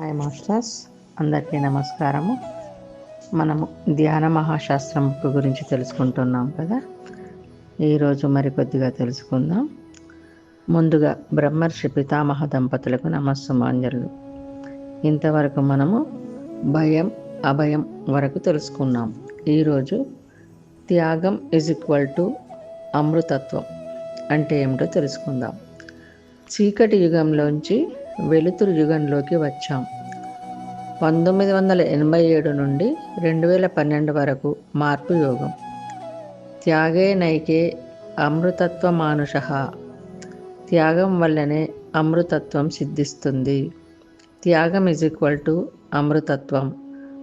Hi masters అందరికీ నమస్కారము. మనము ధ్యాన మహాశాస్త్రం బుక్ గురించి తెలుసుకుంటున్నాం కదా. ఈరోజు మరికొద్దిగా తెలుసుకుందాం. ముందుగా బ్రహ్మర్షి పితామహ దంపతులకు నమస్సుమాంజలు. ఇంతవరకు మనము భయం అభయం వరకు తెలుసుకున్నాం. ఈరోజు త్యాగం ఇజ్ ఈక్వల్ టు అమృతత్వం అంటే ఏమిటో తెలుసుకుందాం. చీకటి యుగంలోంచి వెలుతురు యుగంలోకి వచ్చాం. పంతొమ్మిది వందల ఎనభై ఏడు నుండి రెండు వేల పన్నెండు వరకు మార్పు యోగం. త్యాగే నైకే అమృతత్వ మానుష త్యాగం వల్లనే అమృతత్వం సిద్ధిస్తుంది. త్యాగం ఇజ్ ఈక్వల్ టు అమృతత్వం.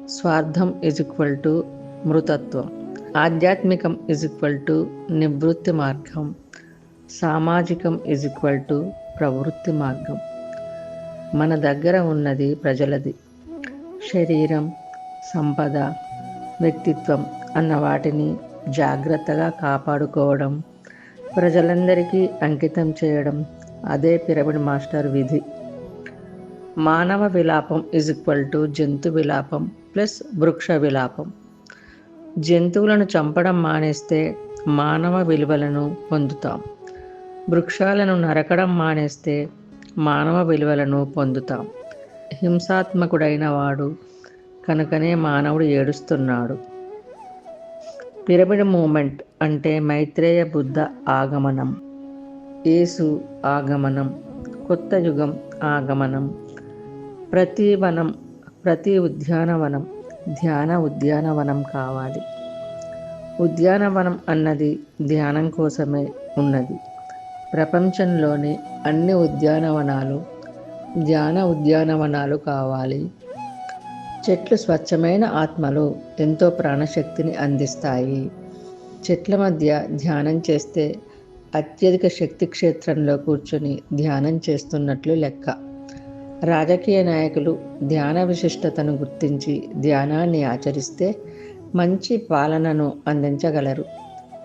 స్వార్థం ఇజ్ ఈక్వల్ టు మృతత్వం. ఆధ్యాత్మికం ఇజ్ ఈక్వల్ టు నివృత్తి మార్గం. సామాజికం ఇజ్ ఈక్వల్ టు ప్రవృత్తి మార్గం. మన దగ్గర ఉన్నది ప్రజలది. శరీరం సంపద వ్యక్తిత్వం అన్న వాటిని జాగ్రత్తగా కాపాడుకోవడం ప్రజలందరికీ అంకితం చేయడం అదే పిరమిడ్ మాస్టర్ విధి. మానవ విలాపం ఇజ్ ఈక్వల్ టు జంతు విలాపం ప్లస్ వృక్ష విలాపం. జంతువులను చంపడం మానేస్తే మానవ విలువలను పొందుతాం. వృక్షాలను నరకడం మానేస్తే మానవ విలువలను పొందుతాం. హింసాత్మకుడైన వాడు కనుకనే మానవుడు ఏడుస్తున్నాడు. పిరమిడ్ మూమెంట్ అంటే మైత్రేయ బుద్ధ ఆగమనం. యేసు ఆగమనం కొత్త యుగం ఆగమనం ప్రతి వనం ప్రతి ఉద్యానవనం ధ్యాన ఉద్యానవనం కావాలి. ఉద్యానవనం అన్నది ధ్యానం కోసమే ఉన్నది. ప్రపంచంలోని అన్ని ఉద్యానవనాలు ధ్యాన ఉద్యానవనాలు కావాలి. చెట్లు స్వచ్ఛమైన ఆత్మలు ఎంతో ప్రాణశక్తిని అందిస్తాయి. చెట్ల మధ్య ధ్యానం చేస్తే అత్యధిక శక్తి క్షేత్రంలో కూర్చొని ధ్యానం చేస్తున్నట్లు లెక్క. రాజకీయ నాయకులు ధ్యాన విశిష్టతను గుర్తించి ధ్యానాన్ని ఆచరిస్తే మంచి పాలనను అందించగలరు.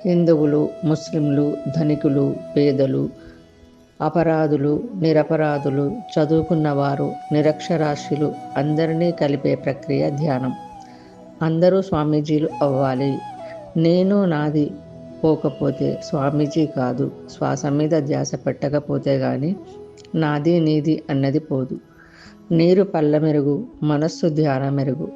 హిందువులు ముస్లింలు ధనికులు పేదలు అపరాధులు నిరపరాధులు చదువుకున్నవారు నిరక్షరాస్యులు అందరినీ కలిపే ప్రక్రియ ధ్యానం. అందరూ స్వామీజీలు అవ్వాలి. నేను నాది పోకపోతే స్వామీజీ కాదు. శ్వాస మీద ధ్యాస పెట్టకపోతే కానీ నాది నీది అన్నది పోదు. నీరు పల్ల మెరుగు మనస్సు ధ్యాన మెరుగు.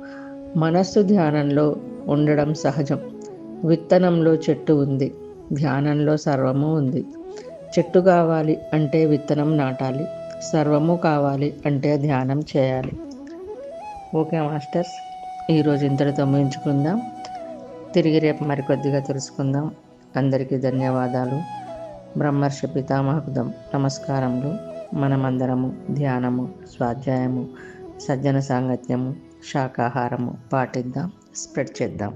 మనస్సు ధ్యానంలో ఉండడం సహజం. విత్తనంలో చెట్టు ఉంది. ధ్యానంలో సర్వము ఉంది. చెట్టు కావాలి అంటే విత్తనం నాటాలి. సర్వము కావాలి అంటే ధ్యానం చేయాలి. ఓకే మాస్టర్స్ ఈరోజు ఇంతటితో ముగించుకుందాం. తిరిగి రేపు మరికొద్దిగా తెలుసుకుందాం. అందరికీ ధన్యవాదాలు. బ్రహ్మర్షి పితామహకుదం నమస్కారములు. మనమందరము ధ్యానము స్వాధ్యాయము సజ్జన సాంగత్యము శాకాహారము పాటిద్దాం స్ప్రెడ్ చేద్దాం.